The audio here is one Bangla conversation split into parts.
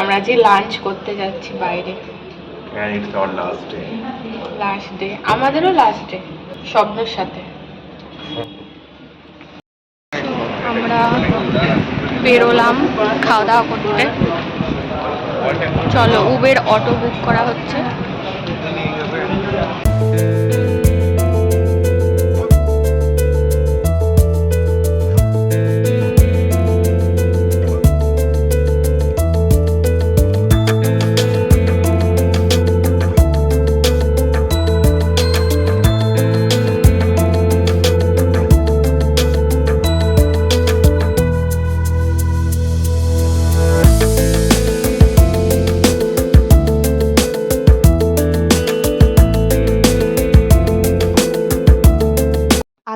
আমরা যে লাঞ্চ করতে যাচ্ছি বাইরে। And it's our last day. Last day আমাদেরও লাস্ট ডে স্বপ্নের সাথে। আমরা বেরোলাম খাওয়া দাওয়া করতে। চলো উবের অটো বুক করা হচ্ছে।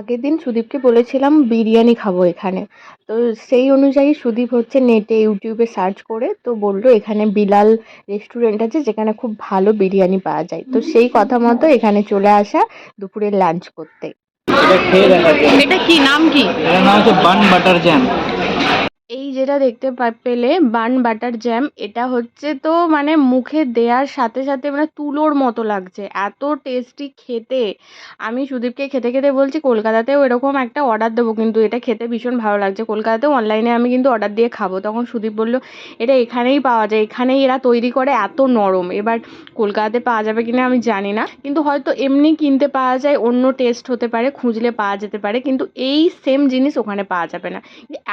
আগের দিন সুদীপকে বলেছিলাম বিরিয়ানি খাব এখানে। তো সেই অনুযায়ী সুদীপ হচ্ছে নেটে ইউটিউবে সার্চ করে তো বলল এখানে বিলাল রেস্টুরেন্ট আছে যেখানে খুব ভালো বিরিয়ানি পাওয়া যায়। তো সেই কথা মতো এখানে চলে আসা দুপুরের লাঞ্চ করতে। এটা কি? নাম কি? এটার নাম হচ্ছে বান বাটার জ্যাম। এই যেটা দেখতে পেলে বান বাটার জ্যাম, এটা হচ্ছে তো মানে মুখে দেওয়ার সাথে সাথে মানে তুলোর মতো লাগছে। এত টেস্টি খেতে। আমি সুদীপকে খেতে খেতে বলছি, কলকাতাতেও এরকম একটা অর্ডার দেবো কিন্তু এটা খেতে ভীষণ ভালো লাগছে। কলকাতাতেও অনলাইনে আমি কিন্তু অর্ডার দিয়ে খাব। তখন সুদীপ বলল, এটা এখানেই পাওয়া যায়। এখানেই এরা তৈরি করে এত নরম। এবার কলকাতাতে পাওয়া যাবে কিনা আমি জানি না। কিন্তু হয়তো এমনি কিনতে পাওয়া যায়, অন্য টেস্ট হতে পারে, খুঁজলে পাওয়া যেতে পারে। কিন্তু এই সেম জিনিস ওখানে পাওয়া যাবে না।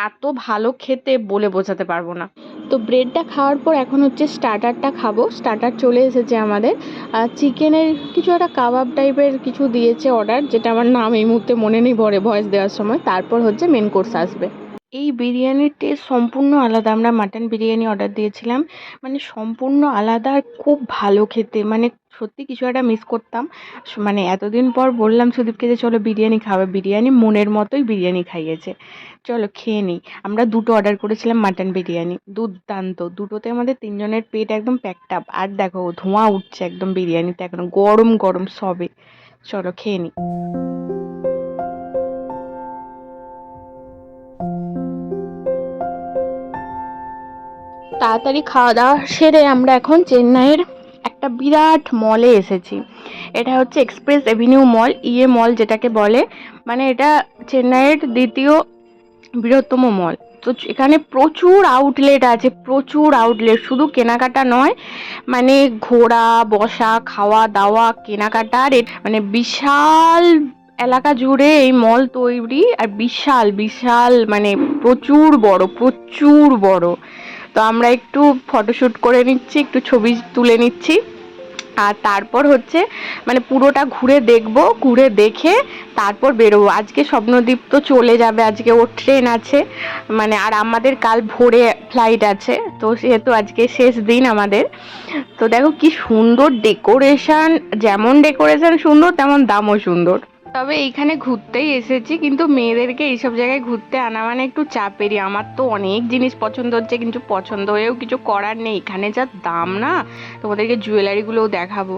এত ভালো খেতে বলে বোঝাতে পারব না। তো ব্রেডটা খাওয়ার পর এখন হচ্ছে স্টার্টারটা খাব। স্টার্টার চলে এসেছে আমাদের। আর চিকেনের কিছু একটা কাবাব টাইপের কিছু দিয়েছে অর্ডার যেটা আমার নাম এই মুহূর্তে মনে নেই ভরে ভয়েস দেওয়ার সময়। তারপর হচ্ছে মেন কোর্স আসবে। এই বিরিয়ানির টেস্ট সম্পূর্ণ আলাদা। আমরা মাটন বিরিয়ানি অর্ডার দিয়েছিলাম। মানে সম্পূর্ণ আলাদা আর খুব ভালো খেতে। মানে সত্যি কিছু একটা মিস করতাম। মানে এতদিন পর বললাম সুদীপকে যে, চলো বিরিয়ানি খাবে বিরিয়ানি মনের মতোই বিরিয়ানি খাইয়েছে। চলো খেয়ে নিই। আমরা দুটো অর্ডার করেছিলাম মাটন বিরিয়ানি। দুর্দান্ত। দুটোতে আমাদের তিনজনের পেট একদম প্যাকড আপ আর দেখো, ধোঁয়া উঠছে একদম বিরিয়ানিতে। এখন গরম গরম সবে। চলো খেয়ে নিই তাড়াতাড়ি খাওয়া দাওয়া সেরে আমরা এখন চেন্নাইয়ের একটা বিরাট মলে এসেছি। এটা হচ্ছে এক্সপ্রেস এভিনিউ মল ইয়ে মল যেটাকে বলে। মানে এটা চেন্নাইয়ের দ্বিতীয় বৃহত্তম মল তো এখানে প্রচুর আউটলেট আছে, প্রচুর আউটলেট শুধু কেনাকাটা নয় মানে ঘোরা, বসা, খাওয়া দাওয়া কেনাকাটার এ- মানে বিশাল এলাকা জুড়ে এই মল তৈরি। আর বিশাল বিশাল মানে প্রচুর বড় প্রচুর বড়। তো আমরা একটু ফটোশ্যুট করে নিচ্ছি, একটু ছবি তুলে নিচ্ছি। আর তারপর হচ্ছে মানে পুরোটা ঘুরে দেখব, ঘুরে দেখে তারপর বেরোবো। আজকে স্বপ্নদ্বীপ তো চলে যাবে, আজকে ওর ট্রেন আছে। মানে আর আমাদের কাল ভোরে ফ্লাইট আছে, তো সেহেতু আজকে শেষ দিন আমাদের। তো দেখো কি সুন্দর ডেকোরেশন যেমন ডেকোরেশন সুন্দর, তেমন দামও সুন্দর। তবে এইখানে ঘুরতেই এসেছি কিন্তু মেয়েদেরকে এইসব জায়গায় ঘুরতে আনা মানে একটু চাপেরই। আমার তো অনেক জিনিস পছন্দ হচ্ছে কিন্তু পছন্দ হয়েও কিছু করার নেই। এখানে যা দাম না তোমাদেরকে জুয়েলারিগুলোও দেখাবো।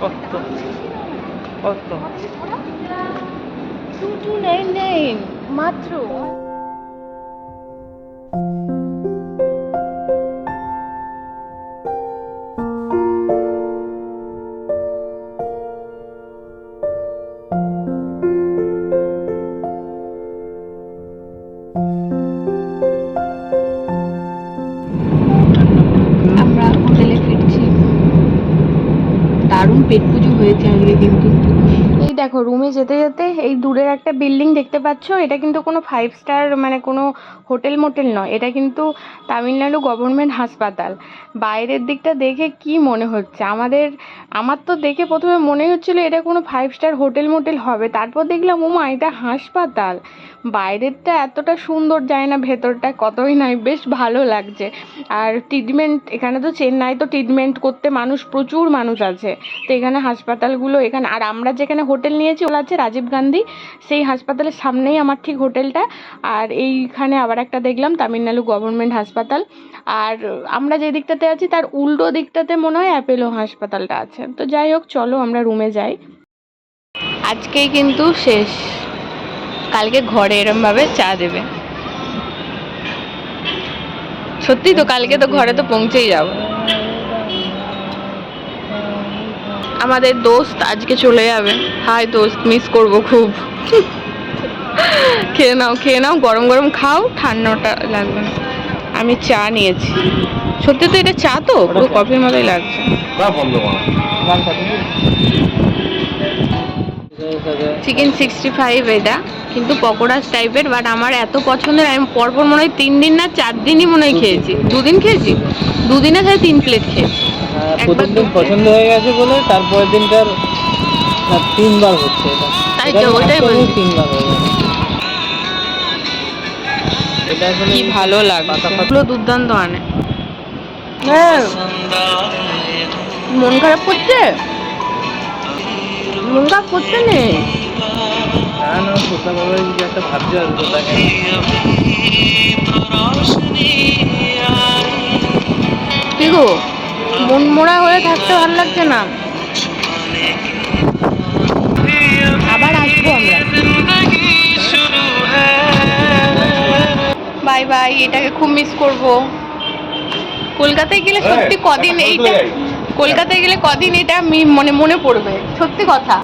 কত? কত? টু টু নাইন নাইন মাত্র। পেট পুজো হয়েছে আজকে কিন্তু দেখো রুমে যেতে যেতে এই দূরের একটা বিল্ডিং দেখতে পাচ্ছ, এটা কিন্তু কোনো ফাইভ স্টার মানে কোনো হোটেল মোটেল নয়, এটা কিন্তু তামিলনাড়ু গভর্নমেন্ট হাসপাতাল। বাইরের দিকটা দেখে কি মনে হচ্ছে? আমাদের, আমার তো দেখে প্রথমে মনে হচ্ছিল এটা কোনো ফাইভ স্টার হোটেল মোটেল হবে, তারপর দেখলাম, ওমা, এটা হাসপাতাল। বাইরেরটা এতটা সুন্দর যায় না, ভেতরটা কতই নয় বেশ ভালো লাগছে। আর ট্রিটমেন্ট এখানে তো চেন্নাই তো ট্রিটমেন্ট করতে মানুষ, প্রচুর মানুষ আছে। তো এখানে হাসপাতালগুলো, এখানে, আর আমরা যেখানে হোটেল নিয়েছি ওটা আছে রাজীব গান্ধী। সেই হাসপাতালের সামনেই আমার ঠিক হোটেলটা। আর এইখানে আবার একটা দেখলাম তামিলনাড়ু গভর্নমেন্ট হাসপাতাল। আর আমরা যে দিকটাতে আছি তার উল্টো দিকটাতে মনে হয় অ্যাপেলো হাসপাতালটা আছে। তো যাই হোক, চলো আমরা রুমে যাই। আজকেই কিন্তু শেষ। কালকে ঘরে এরম ভাবে চা দেবে। সত্যি তো কালকে তো ঘরে তো পৌঁছেই যাব। আমাদের দোস্ত আজকে চলে যাবে। হাই দোস্ত মিস করব খুব। খেয়ে নাও খেয়ে নাও গরম গরম খাও ঠান্ডাটা লাগবে। আমি চা নিয়েছি। সত্যি তো এটা চা তো? পুরো কফির মতোই লাগছে। চিকেন সিক্সটি ফাইভ এটা কিন্তু পকোড়া টাইপের বাট আমার এত পছন্দের আমি পরপর মনে হয় তিন দিন না চার দিনই মনে হয় খেয়েছি। দুদিন খেয়েছি? দুদিনে তাই তিন প্লেট খেয়েছি। প্রথম দিন পছন্দ হয়ে গেছে বলে তারপরের দিনকার তিনবার হচ্ছে এটা। তাই তো, ওটাই বলছি। তিনবার হয়ে গেছে। এটা কি ভালো দুর্দান্ত আনে। হ্যাঁ। মন খারাপ করছে? মন খারাপ করছে না। একটা ভাবছে আর কি গো? মন মোড়া হয়ে থাকতে ভালো লাগছে না। আবার আসব আমরা। বাই বাই এটাকে খুব মিস করব। কলকাতায় গেলে সত্যি কদিন এইটা কলকাতায় গেলে কদিন এটা মি- মনে মনে পড়বে সত্যি কথা।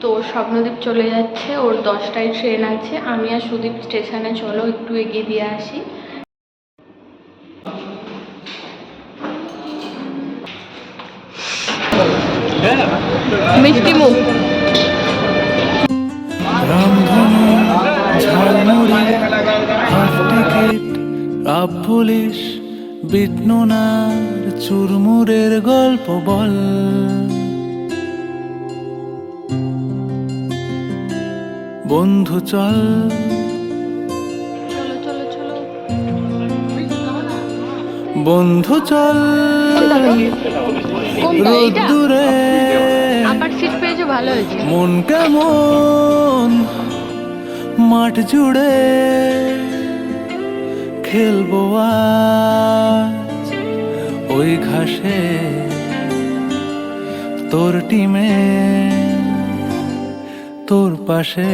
তো স্বপ্নদীপ চলে যাচ্ছে ওর দশটায় ট্রেন আছে। আমি আর সুদীপ স্টেশনে চলো একটু এগিয়ে দিয়ে আসি। মিষ্টি মুখ। পুলিশ বিটনুনার চুরমুরের গল্প বল। বন্ধু চল। বন্ধু চল। এইটা? রোদ্দুরে সিট পেয়েছ, ভালো হয়েছে। মন কেমন মাঠ জুড়ে খেলব আজ ওই ঘাসে তোর টিমে, তোর পাশে।